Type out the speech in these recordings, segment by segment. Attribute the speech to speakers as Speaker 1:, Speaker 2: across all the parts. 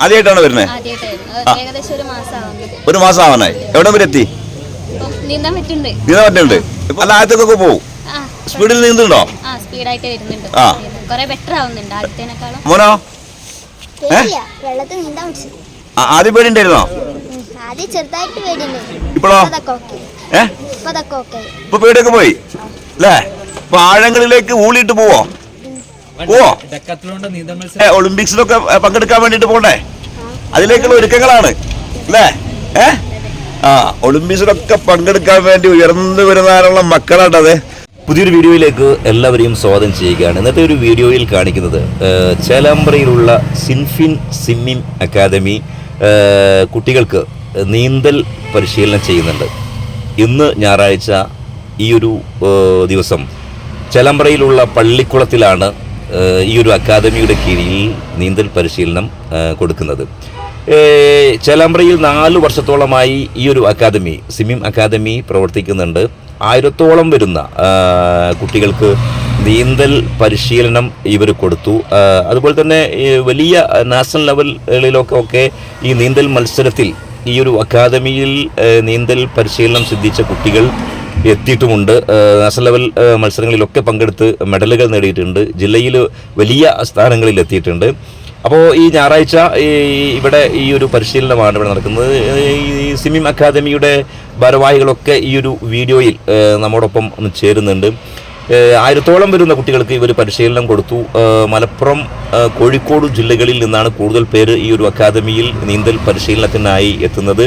Speaker 1: ആദ്യമായിട്ടാണ് വരുന്നത്
Speaker 2: ഒരു മാസം ആവുന്നത്
Speaker 1: ഒരു മാസം ആവാനായി എവിടെ വരെ എത്തി?
Speaker 2: നീന്താൻ പറ്റുന്നുണ്ട്.
Speaker 1: ഇപ്പൊ അല്ല ആദ്യത്തേക്കൊക്കെ പോകും
Speaker 2: ആ
Speaker 1: സ്പീഡിൽ നീന്തുണ്ടോ
Speaker 2: ആ
Speaker 1: മോനോ? ആദ്യം പേടി ഉണ്ടായിരുന്നോ
Speaker 3: ആദ്യം ചെറുതായിട്ട് പേടിയുണ്ടായിരുന്നു
Speaker 1: ഇപ്പോഴോ
Speaker 3: ഇപ്പൊ
Speaker 1: പേടിയൊക്കെ പോയി. അല്ലേ ഇപ്പൊ ആഴങ്ങളിലേക്ക് ഊളിയിട്ട് പോവോ? പോവോ ഒളിമ്പിക്സിലൊക്കെ പങ്കെടുക്കാൻ വേണ്ടിട്ട് പോണ്ടേ അതിലേക്കുള്ള ഒരുക്കങ്ങളാണ്. അല്ലേ? ഏ? ആ ഒളിമ്പിക്സിലൊക്കെ പങ്കെടുക്കാൻ വേണ്ടി ഉയർന്നു വരുന്നതിനുള്ള മക്കളാട്ടത്
Speaker 4: പുതിയൊരു വീഡിയോയിലേക്ക് എല്ലാവരെയും സ്വാഗതം ചെയ്യുകയാണ്. ഇന്നത്തെ ഒരു വീഡിയോയിൽ കാണിക്കുന്നത് ചേലാമ്പ്രയിലുള്ള സിൻഫിൻ സ്വിമ്മിംഗ് അക്കാദമി കുട്ടികൾക്ക് നീന്തൽ പരിശീലനം ചെയ്യുന്നുണ്ട്. ഇന്ന് ഞായറാഴ്ച ഈ ഒരു ദിവസം ചേലാമ്പ്രയിലുള്ള പള്ളിക്കുളത്തിലാണ് ഈ ഒരു അക്കാദമിയുടെ കീഴിൽ നീന്തൽ പരിശീലനം കൊടുക്കുന്നത്. ചേലാമ്പ്രയിൽ നാല് വർഷത്തോളമായി ഈ ഒരു അക്കാദമി സ്വിമ്മിംഗ് അക്കാദമി പ്രവർത്തിക്കുന്നുണ്ട്. ആയിരത്തോളം വരുന്ന കുട്ടികൾക്ക് നീന്തൽ പരിശീലനം ഇവർ കൊടുത്തു. അതുപോലെ തന്നെ വലിയ നാഷണൽ ലെവലുകളിലൊക്കെ ഒക്കെ ഈ നീന്തൽ മത്സരത്തിൽ ഈ ഒരു അക്കാദമിയിൽ നീന്തൽ പരിശീലനം സിദ്ധിച്ച കുട്ടികൾ എത്തിയിട്ടുമുണ്ട്. നാഷണൽ ലെവൽ മത്സരങ്ങളിലൊക്കെ പങ്കെടുത്ത് മെഡലുകൾ നേടിയിട്ടുണ്ട്. ജില്ലയിൽ വലിയ സ്ഥാനങ്ങളിൽ എത്തിയിട്ടുണ്ട്. അപ്പോൾ ഈ ഞായറാഴ്ച ഇവിടെ ഈ ഒരു പരിശീലനമാണ് ഇവിടെ നടക്കുന്നത്. ഈ സിമിം അക്കാദമിയുടെ ഭാരവാഹികളൊക്കെ ഈ ഒരു വീഡിയോയിൽ നമ്മോടൊപ്പം ചേരുന്നുണ്ട്. ആയിരത്തോളം വരുന്ന കുട്ടികൾക്ക് ഇവർ പരിശീലനം കൊടുത്തു. മലപ്പുറം കോഴിക്കോട് ജില്ലകളിൽ നിന്നാണ് കൂടുതൽ പേര് ഈ ഒരു അക്കാദമിയിൽ നീന്തൽ പരിശീലനത്തിനായി എത്തുന്നത്.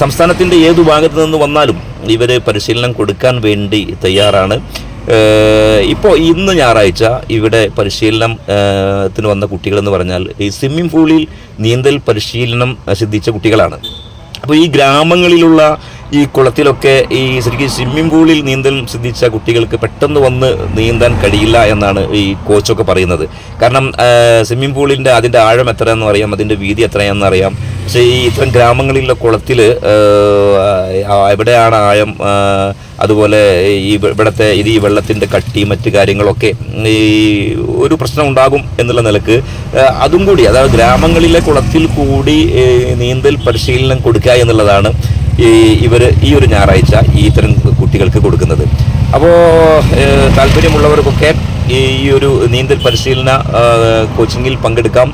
Speaker 4: സംസ്ഥാനത്തിന്റെ ഏതു ഭാഗത്തു നിന്ന് വന്നാലും ഇവരെ പരിശീലനം കൊടുക്കാൻ വേണ്ടി തയ്യാറാണ്. ഇപ്പോൾ ഇന്ന് ഞായറാഴ്ച ഇവിടെ പരിശീലനം ഏഹ്, ത്തിന് വന്ന കുട്ടികളെന്ന് പറഞ്ഞാൽ ഈ സ്വിമ്മിംഗ് പൂളിൽ നീന്തൽ പരിശീലനം സിദ്ധിച്ച കുട്ടികളാണ്. അപ്പോൾ ഈ ഗ്രാമങ്ങളിലുള്ള ഈ കുളത്തിലൊക്കെ ഈ ശരിക്കും സ്വിമ്മിംഗ് പൂളിൽ നീന്തൽ സിദ്ധിച്ച കുട്ടികൾക്ക് പെട്ടെന്ന് വന്ന് നീന്താൻ കഴിയില്ല എന്നാണ് ഈ കോച്ചൊക്കെ പറയുന്നത്. കാരണം സ്വിമ്മിംഗ് പൂളിന്റെ അതിന്റെ ആഴം എത്രയെന്ന് അറിയാം അതിന്റെ വീതി എത്രയാണെന്ന് അറിയാം. പക്ഷേ ഈ ഇത്തരം ഗ്രാമങ്ങളിലെ കുളത്തിൽ എവിടെയാണ് ആഴം അതുപോലെ ഈ ഇവിടുത്തെ ഇത് ഈ വെള്ളത്തിന്റെ കട്ടി മറ്റ് കാര്യങ്ങളൊക്കെ ഈ ഒരു പ്രശ്നം ഉണ്ടാകും എന്നുള്ള നിലയ്ക്ക് അതും കൂടി അതായത് ഗ്രാമങ്ങളിലെ കുളത്തിൽ കൂടി നീന്തൽ പരിശീലനം കൊടുക്കുക എന്നുള്ളതാണ് ഈ ഇവർ ഈ ഒരു ഞായറാഴ്ച ഈ ഇത്തരം കുട്ടികൾക്ക് കൊടുക്കുന്നത്. അപ്പോൾ താല്പര്യമുള്ളവർക്കൊക്കെ ഈ ഒരു നീന്തൽ പരിശീലന കോച്ചിങ്ങിൽ പങ്കെടുക്കാം.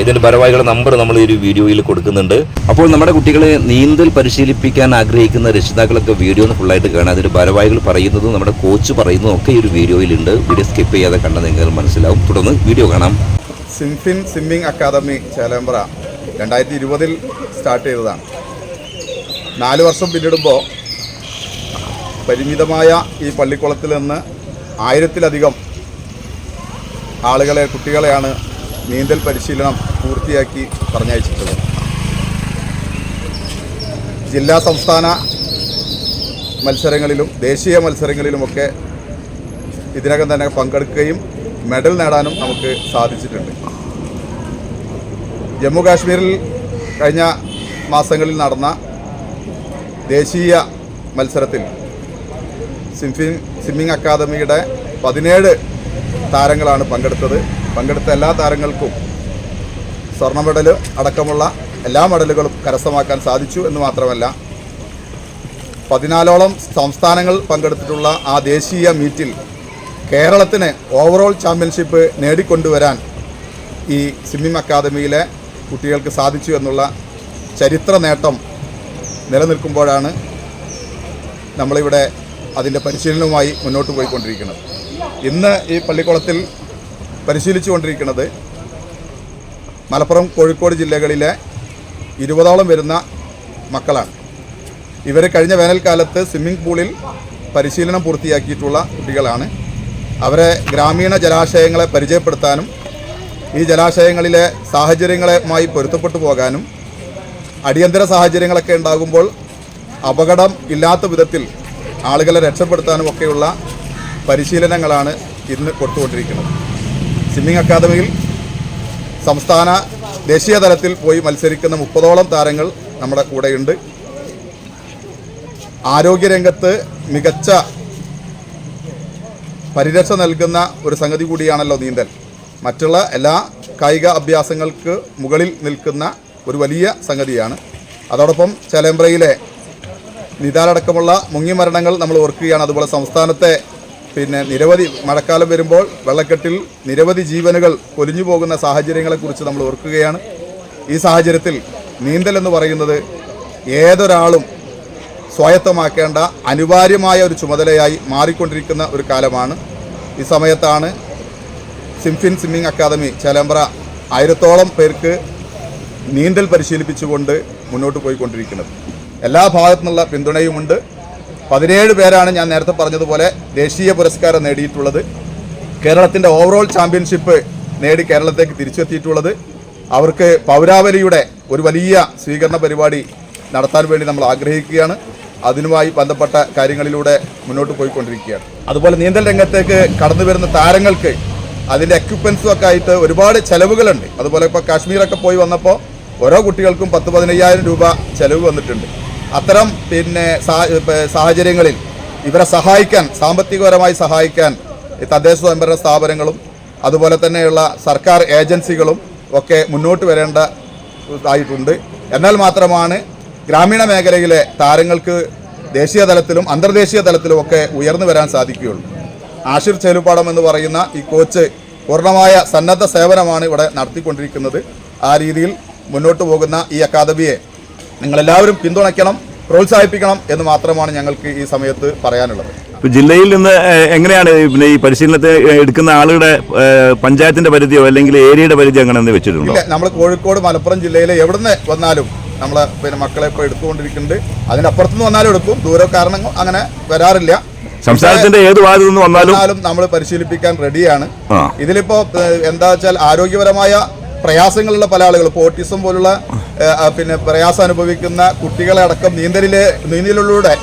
Speaker 4: ഇതിന്റെ ഭാരവാഹികളുടെ നമ്പർ നമ്മൾ ഈ ഒരു വീഡിയോയിൽ കൊടുക്കുന്നുണ്ട്. അപ്പോൾ നമ്മുടെ കുട്ടികളെ നീന്തൽ പരിശീലിപ്പിക്കാൻ ആഗ്രഹിക്കുന്ന രക്ഷിതാക്കളൊക്കെ വീഡിയോ ഒന്ന് ഫുള്ളായിട്ട് കാണാം. അതിന്റെ ഭാരവാഹികൾ പറയുന്നതും നമ്മുടെ കോച്ച് പറയുന്നതും ഒക്കെ ഈ ഒരു വീഡിയോയിലുണ്ട്. വീഡിയോ സ്കിപ്പ് ചെയ്യാതെ കണ്ടാൽ മനസ്സിലാവും. തുടർന്ന് വീഡിയോ കാണാം.
Speaker 5: സിംഫിൻ സ്വിമ്മിംഗ് അക്കാദമി ചേലേമ്പ്ര രണ്ടായിരത്തി ഇരുപതിൽ സ്റ്റാർട്ട് ചെയ്തതാണ്. നാല് വർഷം പിന്നിടുമ്പോൾ പരിമിതമായ ഈ പള്ളിക്കുളത്തിൽ നിന്ന് ആയിരത്തിലധികം ആളുകളെ കുട്ടികളെയാണ് നീന്തൽ പരിശീലനം പൂർത്തിയാക്കി പറഞ്ഞയച്ചിട്ടുള്ളത്. ജില്ലാ സംസ്ഥാന മത്സരങ്ങളിലും ദേശീയ മത്സരങ്ങളിലുമൊക്കെ ഇതിനകം തന്നെ പങ്കെടുക്കുകയും മെഡൽ നേടാനും നമുക്ക് സാധിച്ചിട്ടുണ്ട്. ജമ്മു കാശ്മീരിൽ കഴിഞ്ഞ മാസങ്ങളിൽ നടന്ന ദേശീയ മത്സരത്തിൽ സിംഫി സ്വിമ്മിംഗ് അക്കാദമിയുടെ പതിനേഴ് താരങ്ങളാണ് പങ്കെടുത്തത്. പങ്കെടുത്ത എല്ലാ താരങ്ങൾക്കും സ്വർണ മെഡൽ അടക്കമുള്ള എല്ലാ മെഡലുകളും കരസ്ഥമാക്കാൻ സാധിച്ചു എന്ന് മാത്രമല്ല പതിനാലോളം സംസ്ഥാനങ്ങൾ പങ്കെടുത്തിട്ടുള്ള ആ ദേശീയ മീറ്റിൽ കേരളത്തിന് ഓവറോൾ ചാമ്പ്യൻഷിപ്പ് നേടിക്കൊണ്ടുവരാൻ ഈ സ്വിമ്മിംഗ് അക്കാദമിയിലെ കുട്ടികൾക്ക് സാധിച്ചു എന്നുള്ള ചരിത്ര നേട്ടം നിലനിൽക്കുമ്പോഴാണ് നമ്മളിവിടെ അതിന്റെ പരിശീലനവുമായി മുന്നോട്ട് പോയിക്കൊണ്ടിരിക്കുന്നത്. ഇന്ന് ഈ പള്ളിക്കുളത്തിൽ പരിശീലിച്ചു കൊണ്ടിരിക്കുന്നത് മലപ്പുറം കോഴിക്കോട് ജില്ലകളിലെ ഇരുപതോളം വരുന്ന മക്കളാണ്. ഇവർ കഴിഞ്ഞ വേനൽക്കാലത്ത് സ്വിമ്മിംഗ് പൂളിൽ പരിശീലനം പൂർത്തിയാക്കിയിട്ടുള്ള കുട്ടികളാണ്. അവരെ ഗ്രാമീണ ജലാശയങ്ങളെ പരിചയപ്പെടുത്താനും ഈ ജലാശയങ്ങളിലെ സാഹചര്യങ്ങളുമായി പൊരുത്തപ്പെട്ടു പോകാനും അടിയന്തര സാഹചര്യങ്ങളൊക്കെ ഉണ്ടാകുമ്പോൾ അപകടം ഇല്ലാത്ത വിധത്തിൽ ആളുകളെ രക്ഷപ്പെടുത്താനും ഒക്കെയുള്ള പരിശീലനങ്ങളാണ് ഇന്ന് കൊടുത്തുകൊണ്ടിരിക്കുന്നത്. സ്വിമ്മിംഗ് അക്കാദമിയിൽ സംസ്ഥാന ദേശീയ തലത്തിൽ പോയി മത്സരിക്കുന്ന മുപ്പതോളം താരങ്ങൾ നമ്മുടെ കൂടെയുണ്ട്. ആരോഗ്യരംഗത്ത് മികച്ച പരിരക്ഷ നൽകുന്ന ഒരു സംഗതി കൂടിയാണല്ലോ നീന്തൽ. മറ്റുള്ള എല്ലാ കായിക അഭ്യാസങ്ങൾക്ക് മുകളിൽ നിൽക്കുന്ന ഒരു വലിയ സംഗതിയാണ്. അതോടൊപ്പം ചേലേമ്പ്രയിലെ നിതാലടക്കമുള്ള മുങ്ങി മരണങ്ങൾ നമ്മൾ ഓർക്കുകയാണ്. അതുപോലെ സംസ്ഥാനത്തെ പിന്നെ നിരവധി മഴക്കാലം വരുമ്പോൾ വെള്ളക്കെട്ടിൽ നിരവധി ജീവനുകൾ പൊലിഞ്ഞു പോകുന്ന സാഹചര്യങ്ങളെക്കുറിച്ച് നമ്മൾ ഓർക്കുകയാണ്. ഈ സാഹചര്യത്തിൽ നീന്തൽ എന്ന് പറയുന്നത് ഏതൊരാളും സ്വായത്തമാക്കേണ്ട അനിവാര്യമായ ഒരു ചുമതലയായി മാറിക്കൊണ്ടിരിക്കുന്ന ഒരു കാലമാണ്. ഈ സമയത്താണ് സിംഫിൻ സ്വിമ്മിംഗ് അക്കാദമി ചേലമ്പ്ര ആയിരത്തോളം പേർക്ക് നീന്തൽ പരിശീലിപ്പിച്ചുകൊണ്ട് മുന്നോട്ട് പോയിക്കൊണ്ടിരിക്കുന്നത്. എല്ലാ ഭാഗത്തു നിന്നുള്ള പിന്തുണയുമുണ്ട്. പതിനേഴ് പേരാണ് ഞാൻ നേരത്തെ പറഞ്ഞതുപോലെ ദേശീയ പുരസ്കാരം നേടിയിട്ടുള്ളത്. കേരളത്തിന്റെ ഓവറോൾ ചാമ്പ്യൻഷിപ്പ് നേടി കേരളത്തേക്ക് തിരിച്ചെത്തിയിട്ടുള്ളത്. അവർക്ക് പൗരാവലിയുടെ ഒരു വലിയ സ്വീകരണ പരിപാടി നടത്താൻ വേണ്ടി നമ്മൾ ആഗ്രഹിക്കുകയാണ്. അതിനുമായി ബന്ധപ്പെട്ട കാര്യങ്ങളിലൂടെ മുന്നോട്ട് പോയിക്കൊണ്ടിരിക്കുകയാണ്. അതുപോലെ നീന്തൽ രംഗത്തേക്ക് കടന്നു വരുന്ന താരങ്ങൾക്ക് അതിന്റെ എക്യുപ്മെൻസും ഒക്കെ ആയിട്ട് ഒരുപാട് ചെലവുകളുണ്ട്. അതുപോലെ ഇപ്പോൾ കാശ്മീരൊക്കെ പോയി വന്നപ്പോൾ ഓരോ കുട്ടികൾക്കും പത്ത് പതിനയ്യായിരം രൂപ ചെലവ് വന്നിട്ടുണ്ട്. അത്തരം പിന്നെ സാഹചര്യങ്ങളിൽ ഇവരെ സഹായിക്കാൻ സാമ്പത്തികപരമായി സഹായിക്കാൻ തദ്ദേശ സ്വയംഭരണ സ്ഥാപനങ്ങളും അതുപോലെ തന്നെയുള്ള സർക്കാർ ഏജൻസികളും ഒക്കെ മുന്നോട്ട് വരേണ്ട ആയിട്ടുണ്ട് എന്നാൽ മാത്രമാണ് ഗ്രാമീണ മേഖലയിലെ താരങ്ങൾക്ക് ദേശീയ തലത്തിലും അന്തർദേശീയ തലത്തിലും ഒക്കെ ഉയർന്നു വരാൻ സാധിക്കുകയുള്ളൂ. ആഷിർ ചേലുപ്പാടം എന്ന് പറയുന്ന ഈ കോച്ച് പൂർണമായ സന്നദ്ധ സേവനമാണ് ഇവിടെ നടത്തിക്കൊണ്ടിരിക്കുന്നത്. ആ രീതിയിൽ മുന്നോട്ട് പോകുന്ന ഈ അക്കാദമിയെ നിങ്ങളെല്ലാവരും പിന്തുണയ്ക്കണം പ്രോത്സാഹിപ്പിക്കണം എന്ന് മാത്രമാണ് ഞങ്ങൾക്ക് ഈ സമയത്ത് പറയാനുള്ളത്.
Speaker 1: ഇപ്പൊ ജില്ലയിൽ നിന്ന് എങ്ങനെയാണ് പിന്നെ ഈ പരിശീലനത്തെ എടുക്കുന്ന ആളുകളുടെ പഞ്ചായത്തിന്റെ പരിധിയോ അല്ലെങ്കിൽ ഏരിയയുടെ പരിധിയോ അങ്ങനെ വെച്ചിട്ടുണ്ടോ?
Speaker 5: നമ്മൾ കോഴിക്കോട് മലപ്പുറം ജില്ലയിലെ എവിടുന്ന് വന്നാലും നമ്മൾ പിന്നെ മക്കളെ ഇപ്പോൾ എടുത്തുകൊണ്ടിരിക്കുന്നുണ്ട്. അതിന്റെ അപ്പുറത്തുനിന്ന് വന്നാലും എടുക്കും ദൂര കാരണങ്ങൾ അങ്ങനെ വരാറില്ല.
Speaker 1: സംസ്ഥാനത്തിന്റെ ഏത് ഭാഗത്തു നിന്ന് വന്നാലും
Speaker 5: നമ്മൾ പരിശീലിപ്പിക്കാൻ റെഡിയാണ് ഇതിലിപ്പോ എന്താ വെച്ചാൽ ആരോഗ്യപരമായ പ്രയാസങ്ങളുള്ള പല ആളുകൾ ഇപ്പോൾ ഓട്ടിസം പോലുള്ള പിന്നെ പ്രയാസം അനുഭവിക്കുന്ന കുട്ടികളെ അടക്കം നീന്തലിലെ നീന്തലിലൂടെ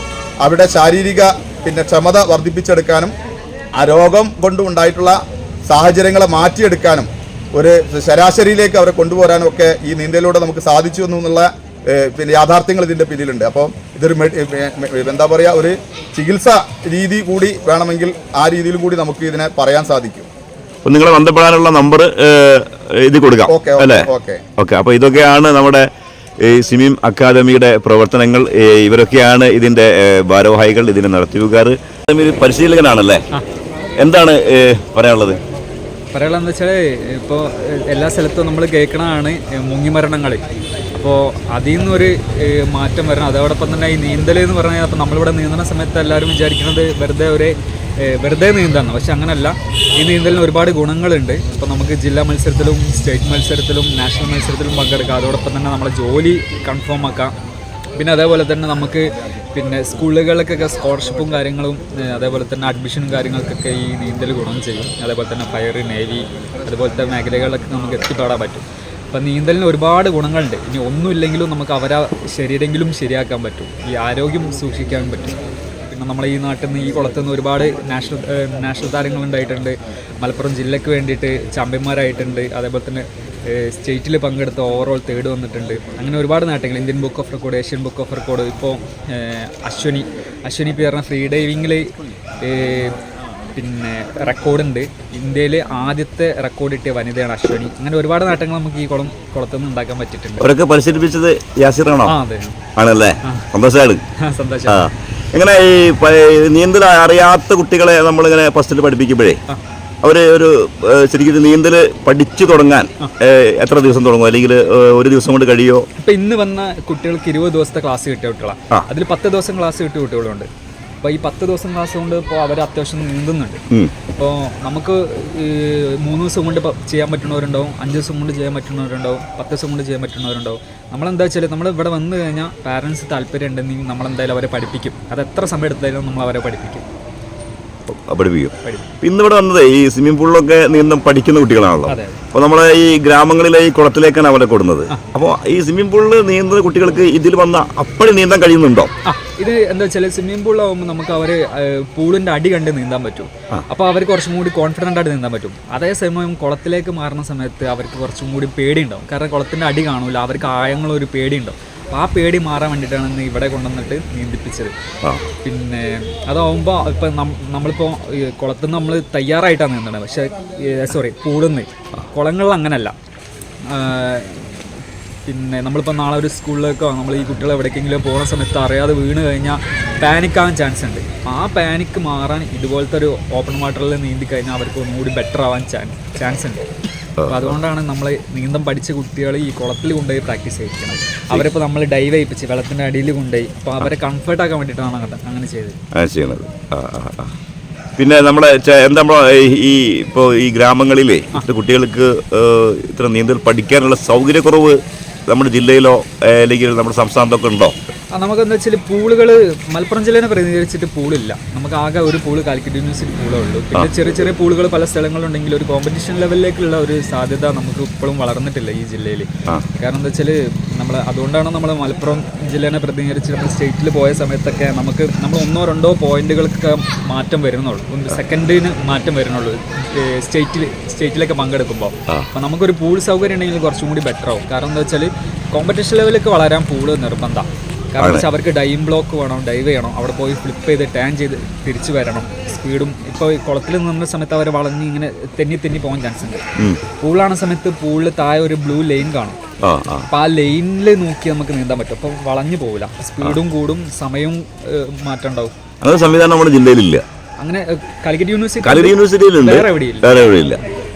Speaker 5: അവിടെ ശാരീരിക പിന്നെ ക്ഷമത വർദ്ധിപ്പിച്ചെടുക്കാനും ആ രോഗം കൊണ്ടുണ്ടായിട്ടുള്ള സാഹചര്യങ്ങളെ മാറ്റിയെടുക്കാനും ഒരു ശരാശരിയിലേക്ക് അവരെ കൊണ്ടുപോരാനും ഒക്കെ ഈ നീന്തലിലൂടെ നമുക്ക് സാധിച്ചു എന്നുള്ള പിന്നെ യാഥാർത്ഥ്യങ്ങൾ ഇതിന്റെ പിന്നിലുണ്ട്. അപ്പോൾ ഇതൊരു എന്താ പറയുക ഒരു ചികിത്സ രീതി കൂടി വേണമെങ്കിൽ ആ രീതിയിൽ കൂടി നമുക്ക് ഇതിനെ പറയാൻ സാധിക്കും.
Speaker 1: നിങ്ങളെ ബന്ധപ്പെടാനുള്ള നമ്പർ ഇത് കൊടുക്കാം.
Speaker 5: ഓക്കെ ഓക്കെ
Speaker 1: അല്ലേ?
Speaker 5: ഓക്കെ.
Speaker 1: അപ്പൊ അപ്പോൾ ഇതൊക്കെയാണ് നമ്മുടെ ഈ സിമിം അക്കാദമിയുടെ പ്രവർത്തനങ്ങൾ. ഇവരൊക്കെയാണ് ഇതിന്റെ ഭാരവാഹികൾ ഇതിന്റെ നടത്തിപ്പുകാർ ഒരു പരിശീലകനാണല്ലേ? എന്താണ് പറയാനുള്ളത്?
Speaker 6: പറയാനുള്ളതെന്ന് വെച്ചാൽ ഇപ്പോൾ എല്ലാ സ്ഥലത്തും നമ്മൾ കേൾക്കണതാണ് മുങ്ങിമരണങ്ങൾ അപ്പോൾ അതിൽ നിന്നൊരു മാറ്റം വരണം. അതോടൊപ്പം തന്നെ ഈ നീന്തൽ എന്ന് പറഞ്ഞാൽ അപ്പോൾ നമ്മളിവിടെ നീന്തുന്ന സമയത്ത് എല്ലാവരും വിചാരിക്കുന്നത് വെറുതെ ഒരു വെറുതെ നീന്താണ്. പക്ഷെ അങ്ങനല്ല. ഈ നീന്തലിന് ഒരുപാട് ഗുണങ്ങളുണ്ട്. അപ്പോൾ നമുക്ക് ജില്ലാ മത്സരത്തിലും സ്റ്റേറ്റ് മത്സരത്തിലും നാഷണൽ മത്സരത്തിലും പങ്കെടുക്കാം. അതോടൊപ്പം തന്നെ നമ്മളെ ജോലി കൺഫേം ആക്കാം. പിന്നെ അതേപോലെ തന്നെ നമുക്ക് പിന്നെ സ്കൂളുകൾക്കൊക്കെ സ്കോളർഷിപ്പും കാര്യങ്ങളും അതേപോലെ തന്നെ അഡ്മിഷനും കാര്യങ്ങൾക്കൊക്കെ ഈ നീന്തൽ ഗുണം ചെയ്യും. അതേപോലെ തന്നെ ഫയർ നേവി അതുപോലത്തെ മേഖലകളിലൊക്കെ നമുക്ക് എത്തിപ്പെടാൻ പറ്റും. അപ്പം നീന്തലിന് ഒരുപാട് ഗുണങ്ങളുണ്ട്. ഇനി ഒന്നുമില്ലെങ്കിലും നമുക്ക് അവരെ ശരീരമെങ്കിലും ശരിയാക്കാൻ പറ്റും. ഈ ആരോഗ്യം സൂക്ഷിക്കാൻ പറ്റും. പിന്നെ നമ്മളെ ഈ നാട്ടിൽ നിന്ന് ഈ കുളത്തു നിന്ന് ഒരുപാട് നാഷണൽ നാഷണൽ താരങ്ങളുണ്ടായിട്ടുണ്ട് മലപ്പുറം ജില്ലയ്ക്ക് വേണ്ടിയിട്ട് ചാമ്പ്യന്മാരായിട്ടുണ്ട്. അതേപോലെ തന്നെ സ്റ്റേറ്റിൽ പങ്കെടുത്ത് ഓവറോൾ തേർഡ് വന്നിട്ടുണ്ട്. അങ്ങനെ ഒരുപാട് നേട്ടങ്ങൾ. Indian book of record Asian book of record ഇപ്പോൾ അശ്വനി. അശ്വനി പേർന്ന ഫ്രീ ഡൈവിങ്ങിൽ പിന്നെ റെക്കോർഡുണ്ട് ഇന്ത്യയിലെ ആദ്യത്തെ റെക്കോർഡ് കിട്ടിയ വനിതയാണ് അശ്വനി. അങ്ങനെ ഒരുപാട് നേട്ടങ്ങൾ നമുക്ക് ഈ കുളം കുളത്തു നിന്ന് ഉണ്ടാക്കാൻ പറ്റിയിട്ടുണ്ട്.
Speaker 1: അവരൊക്കെ പരിശീലിപ്പിച്ചത് യാസിറാണോ ആണല്ലേ? സന്തോഷമാണ്
Speaker 6: സന്തോഷം.
Speaker 1: ആ എങ്ങനെ ഈ നീന്തൽ അറിയാത്ത കുട്ടികളെ നമ്മളിങ്ങനെ ഫസ്റ്റിൽ പഠിപ്പിക്കുമ്പോഴേ അവർ ഒരു ശരിക്കും നീന്തൽ പഠിച്ചു തുടങ്ങാൻ എത്ര ദിവസം തുടങ്ങും? അല്ലെങ്കിൽ ഒരു ദിവസം കൊണ്ട് കഴിയോ?
Speaker 6: ഇപ്പൊ ഇന്ന് വന്ന കുട്ടികൾക്ക് ഇരുപത് ദിവസത്തെ ക്ലാസ് കിട്ടിയ കുട്ടികളാണ് അതിൽ പത്ത് ദിവസം ക്ലാസ് കിട്ടിയ കുട്ടികളുണ്ട്. അപ്പോൾ ഈ പത്ത് ദിവസം ക്ലാസ് കൊണ്ട് ഇപ്പോൾ അവർ അത്യാവശ്യം നീന്തുന്നുണ്ട്. അപ്പോൾ നമുക്ക് മൂന്ന് ദിവസം കൊണ്ട് ചെയ്യാൻ പറ്റുന്നവരുണ്ടാവും അഞ്ച് ദിവസം കൊണ്ട് ചെയ്യാൻ പറ്റുന്നവരുണ്ടാവും പത്ത് ദിവസം കൊണ്ട് ചെയ്യാൻ പറ്റുന്നവരുണ്ടാവും. നമ്മളെന്താ വെച്ചാൽ നമ്മൾ ഇവിടെ വന്നു കഴിഞ്ഞാൽ പാരൻസ് താല്പര്യം ഉണ്ടെങ്കിൽ നമ്മളെന്തായാലും അവരെ പഠിപ്പിക്കും. അത് എത്ര സമയം എടുത്താലും നമ്മൾ അവരെ പഠിപ്പിക്കും.
Speaker 1: പഠിപ്പിക്കും. ഇന്നിവിടെ വന്നത് ഈ സ്വിമ്മിംഗ് പൂളിലൊക്കെ നീന്തം പഠിക്കുന്ന കുട്ടികളാണല്ലോ. അപ്പോൾ നമ്മളെ ഈ ഗ്രാമങ്ങളിലെ ഈ കുളത്തിലേക്കാണ് അവരെ കൊടുക്കുന്നത് അപ്പോൾ ഈ സ്വിമ്മിംഗ് പൂളിൽ നീന്തുന്ന കുട്ടികൾക്ക് ഇതിൽ വന്ന അപ്പടി നീന്താൻ കഴിയുന്നുണ്ടോ?
Speaker 6: ഇത് എന്താ വെച്ചാൽ സ്വിമ്മിംഗ് പൂളിലാവുമ്പോൾ നമുക്ക് അവർ പൂളിന്റെ അടി കണ്ട് നീന്താൻ പറ്റും. അപ്പോൾ അവർ കുറച്ചും കൂടി കോൺഫിഡന്റ് ആയിട്ട് നീന്താൻ പറ്റും. അതേസമയം കുളത്തിലേക്ക് മാറുന്ന സമയത്ത് അവർക്ക് കുറച്ചും കൂടി പേടിയുണ്ടാവും. കാരണം കുളത്തിന്റെ അടി കാണൂല അവർക്ക് ആയങ്ങളൊരു പേടിയുണ്ടാവും. അപ്പോൾ ആ പേടി മാറാൻ വേണ്ടിയിട്ടാണ് ഇന്ന് ഇവിടെ കൊണ്ടുവന്നിട്ട് നീന്തിപ്പിച്ചത്. പിന്നെ അതാവുമ്പോൾ ഇപ്പം നമ്മളിപ്പോൾ കുളത്തിൽ നിന്ന് നമ്മൾ തയ്യാറായിട്ടാണ് നീന്തണത്. പക്ഷേ സോറി പൂളുന്ന്. കുളങ്ങളിൽ അങ്ങനല്ല. പിന്നെ നമ്മളിപ്പോൾ നാളെ ഒരു സ്കൂളിലേക്കോ നമ്മൾ ഈ കുട്ടികൾ എവിടേക്കെങ്കിലും പോകുന്ന സമയത്ത് അറിയാതെ വീണ് കഴിഞ്ഞാൽ പാനിക് ആവാൻ ചാൻസ് ഉണ്ട്. ആ പാനിക്ക് മാറാൻ ഇതുപോലത്തെ ഒരു ഓപ്പൺ വാട്ടറിൽ നീന്തി കഴിഞ്ഞാൽ അവർക്ക് ഒന്നുകൂടി ബെറ്റർ ആവാൻ ചാൻസ് ഉണ്ട്. അപ്പോൾ അതുകൊണ്ടാണ് നമ്മൾ നീന്തം പഠിച്ച കുട്ടികൾ ഈ കുളത്തിൽ കൊണ്ടുപോയി പ്രാക്ടീസ് ചെയ്യിക്കണം അവരിപ്പോൾ നമ്മൾ ഡൈവ് ചെയ്യിപ്പിച്ച് വെള്ളത്തിന്റെ അടിയിൽ കൊണ്ടുപോയി അപ്പോൾ അവരെ കംഫർട്ട് ആക്കാൻ വേണ്ടിയിട്ടാണ് അങ്ങനെ- ചെയ്തത്.
Speaker 1: ചെയ്യണത്. പിന്നെ നമ്മളെ എന്താ നമ്മളെ ഈ ഇപ്പോൾ ഈ ഗ്രാമങ്ങളിലെ കുട്ടികൾക്ക് ഇത്ര നീന്തൽ പഠിക്കാനുള്ള സൗകര്യക്കുറവ് നമ്മുടെ ജില്ലയിലോ അല്ലെങ്കിൽ നമ്മുടെ സംസ്ഥാനത്തൊക്കെ ഉണ്ടോ?
Speaker 6: ആ, നമുക്കെന്താ വെച്ചാൽ പൂളുകൾ മലപ്പുറം ജില്ലേനെ പ്രതിനിധീകരിച്ചിട്ട് പൂളില്ല. നമുക്ക് ആകെ ഒരു പൂൾ കാലിക്കറ്റ് യൂണിവേഴ്സിറ്റി പൂളേ ഉള്ളൂ. പിന്നെ ചെറിയ ചെറിയ പൂളുകൾ പല സ്ഥലങ്ങളുണ്ടെങ്കിൽ ഒരു കോമ്പറ്റീഷൻ ലെവലിലേക്കുള്ള ഒരു സാധ്യത നമുക്ക് ഇപ്പോഴും വളർന്നിട്ടില്ല ഈ ജില്ലയിൽ കാരണം എന്താ വെച്ചാൽ നമ്മൾ അതുകൊണ്ടാണ് നമ്മൾ മലപ്പുറം ജില്ലേനെ പ്രതിനിധീകരിച്ച് നമ്മൾ സ്റ്റേറ്റിൽ പോയ സമയത്തൊക്കെ നമുക്ക് നമ്മൾ ഒന്നോ രണ്ടോ പോയിന്റുകൾക്കൊക്കെ മാറ്റം വരുന്നുള്ളൂ. സെക്കൻഡിന് മാറ്റം വരുന്നുള്ളൂ. സ്റ്റേറ്റിൽ സ്റ്റേറ്റിലൊക്കെ പങ്കെടുക്കുമ്പോൾ അപ്പോൾ നമുക്കൊരു പൂൾ സൗകര്യം ഉണ്ടെങ്കിൽ കുറച്ചും കൂടി ബെറ്റർ ആവും. കാരണം എന്താ വെച്ചാൽ കോമ്പറ്റീഷൻ ലെവലിലേക്ക് വളരാൻ പൂൾ നിർബന്ധമാണ് കാരണം വെച്ചാൽ അവർക്ക് ഡൈം ബ്ലോക്ക് വേണം ഡൈവ് ചെയ്യണം. അവിടെ പോയി ഫ്ലിപ്പ് ചെയ്ത് ടാൻ ചെയ്ത് തിരിച്ചു വരണം. സ്പീഡും ഇപ്പോൾ കുളത്തിൽ നിന്ന സമയത്ത് അവർ വളഞ്ഞ് ഇങ്ങനെ തെന്നി തെന്നി പോകാൻ ചാൻസ് ഉണ്ട്. പൂളാണ് സമയത്ത് പൂളിൽ താഴെ ഒരു ബ്ലൂ ലൈൻ കാണും.
Speaker 1: ആ ആ.
Speaker 6: ലൈനിൽ നോക്കി നമുക്ക് നീന്താൻ പറ്റും. അപ്പോൾ വളഞ്ഞു പോവില്ല. സ്പീഡും കൂടും സമയവും മാറ്റം ഉണ്ടാവും.
Speaker 1: അങ്ങനെ സംവിധാനം നമ്മുടെ ജില്ലയിലില്ല.
Speaker 6: അങ്ങനെ കാലിക്കറ്റ് യൂണിവേഴ്സിറ്റി
Speaker 1: കാലിക്കറ്റ് യൂണിവേഴ്സിറ്റിയിലുണ്ട്
Speaker 6: വേറെ എവിടെയില്ല.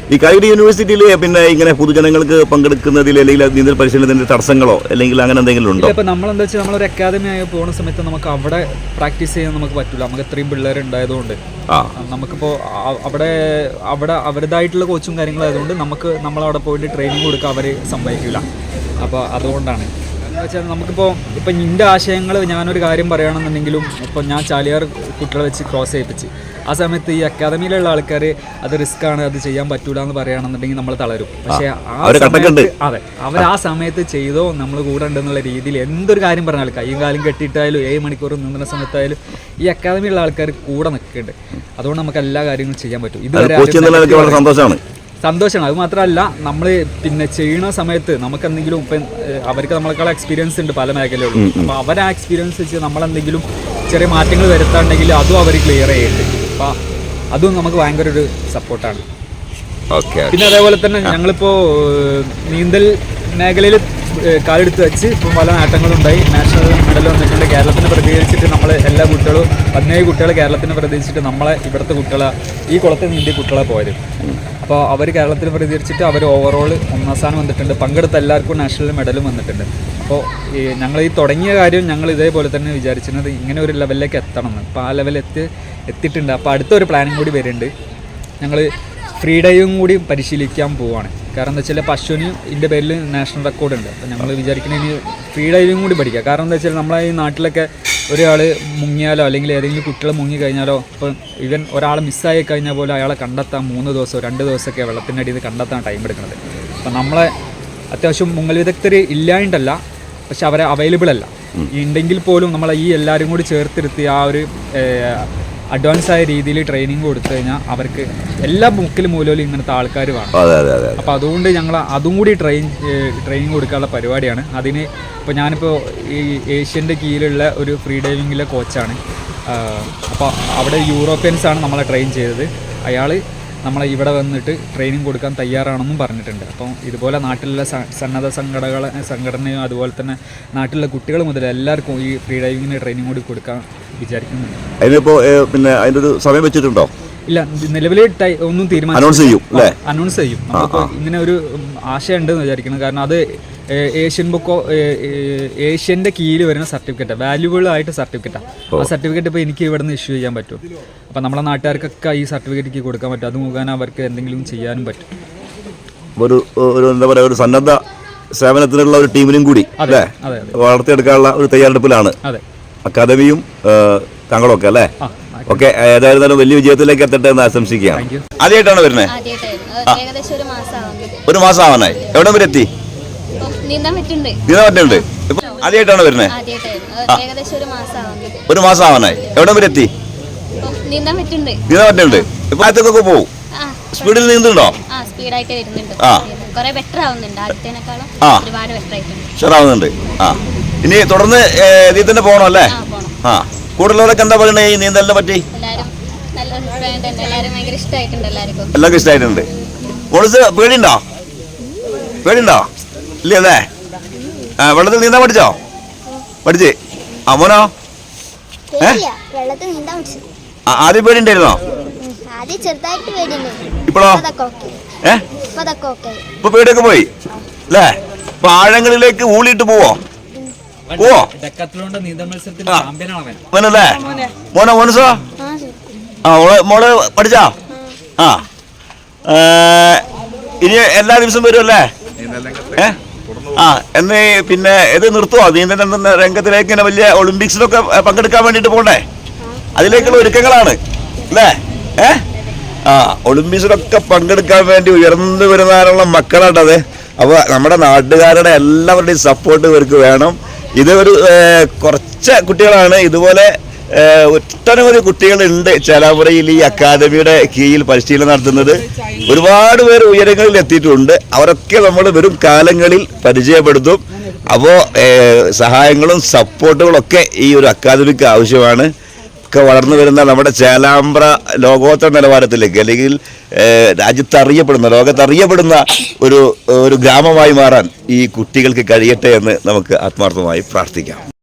Speaker 1: ഈ കാലിക്കറ്റ് യൂണിവേഴ്സിറ്റിയിൽ പിന്നെ ഇങ്ങനെ പൊതുജനങ്ങൾക്ക് പങ്കെടുക്കുന്നതിൽ അല്ലെങ്കിൽ നീന്തൽ പരിശീലനത്തിന്റെ തടസ്സങ്ങളോ അല്ലെങ്കിൽ അങ്ങനെ എന്തെങ്കിലും ഉണ്ടോ?
Speaker 6: ഇപ്പൊ നമ്മളെന്താ വെച്ചാൽ നമ്മളൊരു അക്കാദമി ആയി പോകുന്ന സമയത്ത് നമുക്ക് അവിടെ പ്രാക്ടീസ് ചെയ്യാൻ നമുക്ക് പറ്റില്ല നമുക്ക് ഇത്രയും പിള്ളേർ ഉണ്ടായതുകൊണ്ട് നമുക്കിപ്പോൾ അവിടെ അവിടെ അവരുടേതായിട്ടുള്ള കോച്ചും കാര്യങ്ങളും ആയതുകൊണ്ട് നമുക്ക് നമ്മളവിടെ പോയിട്ട് ട്രെയിനിങ് കൊടുക്കാൻ അവർ സമ്മതിക്കില്ല അപ്പോൾ അതുകൊണ്ടാണ്. വെച്ചാൽ നമുക്കിപ്പോൾ ഇപ്പം നിന്റെ ആശയങ്ങൾ ഞാനൊരു കാര്യം പറയുകയാണെന്നുണ്ടെങ്കിലും ഇപ്പോൾ ഞാൻ ചാലിയാർ കുട്ടികളെ വെച്ച് ക്രോസ് ചെയ്യിപ്പിച്ച്. ആ സമയത്ത് ഈ അക്കാദമിയിലുള്ള ആൾക്കാർ അത് റിസ്ക് ആണ് അത് ചെയ്യാൻ പറ്റൂല എന്ന് പറയുകയാണെന്നുണ്ടെങ്കിൽ നമ്മൾ തളരും പക്ഷേ ആ സമയത്ത് അതെ അവർ ആ. സമയത്ത് ചെയ്തോ നമ്മൾ കൂടെ ഉണ്ടെന്നുള്ള രീതിയിൽ എന്തൊരു കാര്യം പറഞ്ഞാലും കൈയും കാലും കെട്ടിയിട്ടായാലും ഏഴ് മണിക്കൂർ നിന്ന സമയത്തായാലും ഈ അക്കാദമിയിലുള്ള ആൾക്കാർ കൂടെ നിൽക്കുന്നുണ്ട് അതുകൊണ്ട് നമുക്ക് എല്ലാ കാര്യങ്ങളും ചെയ്യാൻ പറ്റും.
Speaker 1: ഇത്
Speaker 6: ഇതുവരെ
Speaker 1: സന്തോഷമാണ്.
Speaker 6: സന്തോഷമാണ് അത് മാത്രമല്ല നമ്മൾ പിന്നെ ചെയ്യുന്ന സമയത്ത് നമുക്ക് എന്തെങ്കിലും ഇപ്പം അവർക്ക് നമ്മളെക്കാൾ എക്സ്പീരിയൻസ് ഉണ്ട് പല മേഖലകളിലും. അപ്പോൾ അവർ ആ എക്സ്പീരിയൻസ് വെച്ച് നമ്മളെന്തെങ്കിലും ചെറിയ മാറ്റങ്ങൾ വരുത്താണ്ടെങ്കിൽ അതും അവർ ക്ലിയർ ചെയ്യുന്നുണ്ട് അപ്പോൾ അതും നമുക്ക് ഭയങ്കര ഒരു സപ്പോർട്ടാണ്
Speaker 1: ഓക്കെ
Speaker 6: പിന്നെ അതേപോലെ തന്നെ ഞങ്ങളിപ്പോൾ നീന്തൽ മേഖലയിൽ കാലെടുത്ത് വെച്ച് ഇപ്പം പല നേട്ടങ്ങളുണ്ടായി. നാഷണൽ മെഡൽ വന്നിട്ടുണ്ട്. കേരളത്തിന് പ്രതികരിച്ചിട്ട് നമ്മൾ എല്ലാ കുട്ടികളും പതിനേഴ് കുട്ടികൾ കേരളത്തിന് പ്രതികരിച്ചിട്ട് നമ്മളെ ഇവിടുത്തെ കുട്ടികളെ ഈ കുളത്തിൽ നീന്തിയ കുട്ടികളെ പോയത്. അപ്പോൾ അവർ കേരളത്തിൽ പ്രതികരിച്ചിട്ട് അവർ ഓവറോൾ ഒന്നാം സ്ഥാനം വന്നിട്ടുണ്ട്. പങ്കെടുത്ത എല്ലാവർക്കും നാഷണൽ മെഡലും വന്നിട്ടുണ്ട്. അപ്പോൾ ഞങ്ങൾ ഈ തുടങ്ങിയ കാര്യം ഞങ്ങൾ ഇതേപോലെ തന്നെ വിചാരിച്ചിരുന്നത് ഇങ്ങനെ ഒരു ലെവലിലേക്ക് എത്തണം എന്ന്. അപ്പോൾ ആ ലെവലിൽ എത്തി എത്തിയിട്ടുണ്ട്. അപ്പോൾ അടുത്തൊരു പ്ലാനും കൂടി വരുന്നുണ്ട്. ഞങ്ങൾ ഫ്രീ ഡൈവും കൂടി പരിശീലിക്കാൻ പോവാണ്. കാരണം എന്താ വെച്ചാൽ പശുവിന് ഇതിന്റെ പേരിൽ നാഷണൽ റെക്കോർഡ് ഉണ്ട്. അപ്പോൾ ഞങ്ങൾ വിചാരിക്കുന്നതിന് ഫ്രീ ഡൈവിങ് കൂടി പഠിക്കുക കാരണം എന്താ വെച്ചാൽ നമ്മളെ ഈ നാട്ടിലൊക്കെ ഒരാൾ മുങ്ങിയാലോ അല്ലെങ്കിൽ ഏതെങ്കിലും കുട്ടികൾ മുങ്ങി കഴിഞ്ഞാലോ ഇപ്പം ഇവൻ ഒരാൾ മിസ്സായി കഴിഞ്ഞാൽ പോലും അയാളെ കണ്ടെത്താൻ മൂന്ന് ദിവസമോ രണ്ട് ദിവസമൊക്കെ വെള്ളത്തിന്റെ അടിയിൽ കണ്ടെത്താൻ ടൈം എടുക്കുന്നത്. അപ്പം നമ്മളെ അത്യാവശ്യം മുങ്ങൽ വിദഗ്ധർ ഇല്ലായിട്ടല്ല പക്ഷെ അവരെ അവൈലബിൾ അല്ല. ഉണ്ടെങ്കിൽ പോലും നമ്മളെ ഈ എല്ലാവരും കൂടി ചേർത്തിരുത്തി ആ ഒരു അഡ്വാൻസ് ആയ രീതിയിൽ ട്രെയിനിങ് കൊടുത്തു കഴിഞ്ഞാൽ അവർക്ക് എല്ലാ മുക്കിലും മൂലയിലും ഇങ്ങനത്തെ ആൾക്കാർ വേണം. അപ്പോൾ അതുകൊണ്ട് ഞങ്ങൾ അതും കൂടി ട്രെയിൻ ട്രെയിനിങ് കൊടുക്കാനുള്ള പരിപാടിയാണ്. അതിന് ഇപ്പോൾ ഞാനിപ്പോൾ ഈ ഏഷ്യന്റെ കീഴിലുള്ള ഒരു ഫ്രീ ഡൈവിങ്ങിലെ കോച്ചാണ് അപ്പോൾ അവിടെ യൂറോപ്യൻസാണ് നമ്മളെ ട്രെയിൻ ചെയ്തത്. അയാൾ നമ്മളെ ഇവിടെ വന്നിട്ട് ട്രെയിനിങ് കൊടുക്കാൻ തയ്യാറാണെന്നും പറഞ്ഞിട്ടുണ്ട്. അപ്പം ഇതുപോലെ നാട്ടിലുള്ള സന്നദ്ധ സംഘടക സംഘടനയും അതുപോലെ തന്നെ നാട്ടിലുള്ള കുട്ടികൾ മുതൽ എല്ലാവർക്കും ഈ ഫ്രീ ഡൈവിങ്ങിന് ട്രെയിനിങ് കൂടി കൊടുക്കാൻ വിചാരിക്കുന്നുണ്ട്.
Speaker 1: പിന്നെ ഒരു സമയം വെച്ചിട്ടുണ്ടോ?
Speaker 6: ഇല്ല നിലവിൽ ഒന്നും തീരുമാനം
Speaker 1: അനൗൺസ് ചെയ്യും
Speaker 6: അനൗൺസ് ചെയ്യും. ഇങ്ങനെ ഒരു ഉം, ആശയമുണ്ടെന്ന് വിചാരിക്കണം കാരണം അത് ഏഷ്യൻ ബുക്കോ ഏഷ്യന്റെ കീഴിൽ വരുന്ന സർട്ടിഫിക്കറ്റാണ് വാല്യുബിൾ ആയിട്ട് സർട്ടിഫിക്കറ്റാണ് ആ സർട്ടിഫിക്കറ്റ് ഇപ്പോൾ എനിക്ക് ഇവിടെ നിന്ന് ഇഷ്യൂ ചെയ്യാൻ പറ്റും. അപ്പോൾ നമ്മളെ നാട്ടുകാർക്കൊക്കെ ഈ സർട്ടിഫിക്കറ്റ് കൊടുക്കാൻ പറ്റും. അത് മുഖേന അവർക്ക് എന്തെങ്കിലും ചെയ്യാനും പറ്റും.
Speaker 1: ഒരു ഒരു എന്താ പറയുക ഒരു സന്നദ്ധ സേവനത്തിനുള്ള ഒരു ടീമിനും കൂടി അല്ലേ?
Speaker 6: അതെ അതെ.
Speaker 1: വളർത്തിയെടുക്കാനുള്ള ഒരു തയ്യാറെടുപ്പിലാണ്
Speaker 6: അതെ.
Speaker 1: അക്കാദമിയും താങ്കളൊക്കെ അല്ലേ? ഓക്കെ ഏതായിരുന്നാലും വലിയ വിജയത്തിലേക്ക് എത്തട്ടെ എന്ന് ആശംസിക്കുകയാണ്. ആദ്യമായിട്ടാണ് വരുന്നത്
Speaker 2: ഒരു മാസം ആവണേ
Speaker 1: ഒരു മാസം ആവാനായി. എവിടെ വരെ എത്തി?
Speaker 2: നീന്താൻ പറ്റുന്നുണ്ട്.
Speaker 1: ആദ്യമായിട്ടാണ് വരുന്നത്.
Speaker 2: ഒരു മാസം
Speaker 1: ആവാനായി. എവിടെ വരെ എത്തി?
Speaker 2: നീന്താൻ പറ്റുന്നുണ്ട്.
Speaker 1: ഇപ്പൊ പോകും
Speaker 2: ആ.
Speaker 1: സ്പീഡിൽ നീന്തുണ്ടോ
Speaker 2: സ്പീഡായിട്ട് വരുന്നുണ്ട്. കുറെ ബെറ്റർ ആവുന്നുണ്ട്. ആദ്യത്തേനേക്കാളും
Speaker 1: ആ.
Speaker 2: ഒരുപാട് ബെറ്റർ ആയിട്ടുണ്ട്.
Speaker 1: ആ. ഇനി തുടർന്ന് ഇതിന്റെ ഇതിൽ തന്നെ പോകണം അല്ലേ?
Speaker 2: ആ
Speaker 1: കൂടുതലുള്ളവരൊക്കെ എന്താ പറയണേ ഈ നീന്തലിനെ പറ്റി?
Speaker 2: എല്ലാവർക്കും.
Speaker 1: എല്ലാവർക്കും ഇഷ്ടമായിട്ടുണ്ട്. മോളിസ് പേടിയുണ്ടോ? പേടിയുണ്ടോ? ഇല്ല അല്ലേ ആ വെള്ളത്തിൽ നീന്താൻ പഠിച്ചോ? പഠിച്ച്. അമ്മനോ മോനോ?
Speaker 3: പേടിയാ വെള്ളത്തിൽ നീന്താൻ പഠിച്ചു
Speaker 1: ആ, ആദ്യം
Speaker 3: പേടിണ്ടായിരുന്നോ ആദ്യം ചെറുതായിട്ട് പേടിയുണ്ടായിരുന്നു
Speaker 1: ഇപ്പോഴോ
Speaker 3: അതൊക്കെ ഓക്കെ.
Speaker 1: ഏ?
Speaker 3: ഇപ്പൊ അതൊക്കെ ഓക്കെ.
Speaker 1: ഇപ്പൊ പേടിയൊക്കെ പോയി? അല്ലേ? ഇപ്പൊ ആഴങ്ങളിലേക്ക് ഊളിയിട്ട് പോവോ? പോവോ?
Speaker 6: ഡെക്കത്തിലോണ്ട് നീന്തൽ മത്സരത്തിൽ
Speaker 1: ആ.
Speaker 6: ചാമ്പ്യനാണ് അവൻ.
Speaker 1: മോനല്ലേ? മോനോ. മോനസോ
Speaker 3: ആ ശരി
Speaker 1: ആ മോൾ മോൾ പഠിച്ചോ? ആ. ഏ, ഇനി എല്ലാ ദിവസവും വരുമല്ലേ ഏ? ആ എന്നേ പിന്നെ ഇത് നിർത്തുവോ? നീന്തൽ രംഗത്തിലേക്ക് ഇങ്ങനെ വലിയ ഒളിമ്പിക്സിലൊക്കെ പങ്കെടുക്കാൻ വേണ്ടിയിട്ട് പോകണ്ടേ അതിലേക്കുള്ള ഒരുക്കങ്ങളാണ് അല്ലേ? ഏ? ആ ഒളിമ്പിക്സിലൊക്കെ പങ്കെടുക്കാൻ വേണ്ടി ഉയർന്നു വരുന്നതിനുള്ള മക്കളാട്ടത് അപ്പോൾ നമ്മുടെ നാട്ടുകാരുടെ എല്ലാവരുടെയും സപ്പോർട്ട് ഇവർക്ക് വേണം. ഇത് ഒരു കുറച്ച് കുട്ടികളാണ്. ഇതുപോലെ ഒട്ടനവധി കുട്ടികളുണ്ട് ചേലാപുരയിൽ ഈ അക്കാദമിയുടെ കീഴിൽ പരിശീലനം നടത്തുന്നത്. ഒരുപാട് പേര് ഉയരങ്ങളിൽ എത്തിയിട്ടുണ്ട്. അവരൊക്കെ നമ്മൾ വരും കാലങ്ങളിൽ പരിചയപ്പെടുത്തും. അപ്പോൾ സഹായങ്ങളും സപ്പോർട്ടുകളൊക്കെ ഈ ഒരു അക്കാദമിക്ക് ആവശ്യമാണ്. ഒക്കെ വളർന്നു വരുന്ന നമ്മുടെ ചേലാമ്പ്ര ലോകോത്തര നിലവാരത്തിലേക്ക് അല്ലെങ്കിൽ രാജ്യത്തറിയപ്പെടുന്ന രാജ്യത്ത് അറിയപ്പെടുന്ന അറിയപ്പെടുന്ന ഒരു ഒരു ഗ്രാമമായി മാറാൻ ഈ കുട്ടികൾക്ക് കഴിയട്ടെ എന്ന് നമുക്ക് ആത്മാർത്ഥമായി പ്രാർത്ഥിക്കാം.